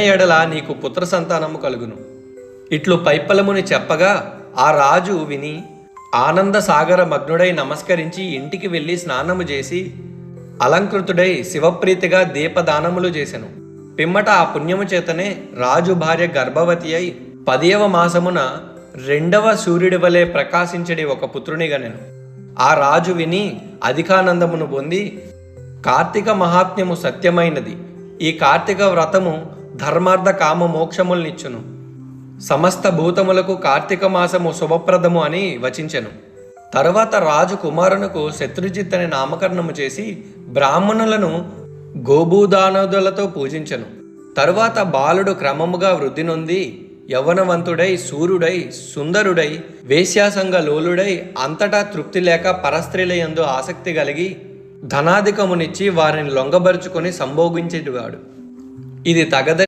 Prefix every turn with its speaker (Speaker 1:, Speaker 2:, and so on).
Speaker 1: ఎడల నీకు పుత్ర సంతానము కలుగును. ఇట్లు పైప్పలముని చెప్పగా ఆ రాజు విని ఆనంద సాగర మగ్నుడై నమస్కరించి ఇంటికి వెళ్ళి స్నానము చేసి అలంకృతుడై శివప్రీతిగా దీపదానములు చేసెను. పిమ్మట ఆ పుణ్యము చేతనే రాజు భార్య గర్భవతి అయి పదియవ మాసమున రెండవ సూర్యుడి వలె ప్రకాశించడి ఒక పుత్రుని గనెను. ఆ రాజు విని అధికానందమును పొంది కార్తీక మహాత్మ్యము సత్యమైనది. ఈ కార్తీక వ్రతము ధర్మార్థ కామ మోక్షములనిచ్చును. సమస్త భూతములకు కార్తీక మాసము శుభప్రదము అని వచించెను. తరువాత రాజు కుమారునకు శత్రుజిత్ అని నామకరణము చేసి బ్రాహ్మణులను గోభూదానదులతో పూజించెను. తరువాత బాలుడు క్రమముగా వృద్ధి నొంది యవ్వనవంతుడై సూర్యుడై సుందరుడై వేశ్యాసంగ లోలుడై అంతటా తృప్తి లేక పరస్త్రీల యందు ఆసక్తి కలిగి ధనాధికమునిచ్చి వారిని లొంగబరుచుకొని సంభోగించేటివాడు. ఇది తగద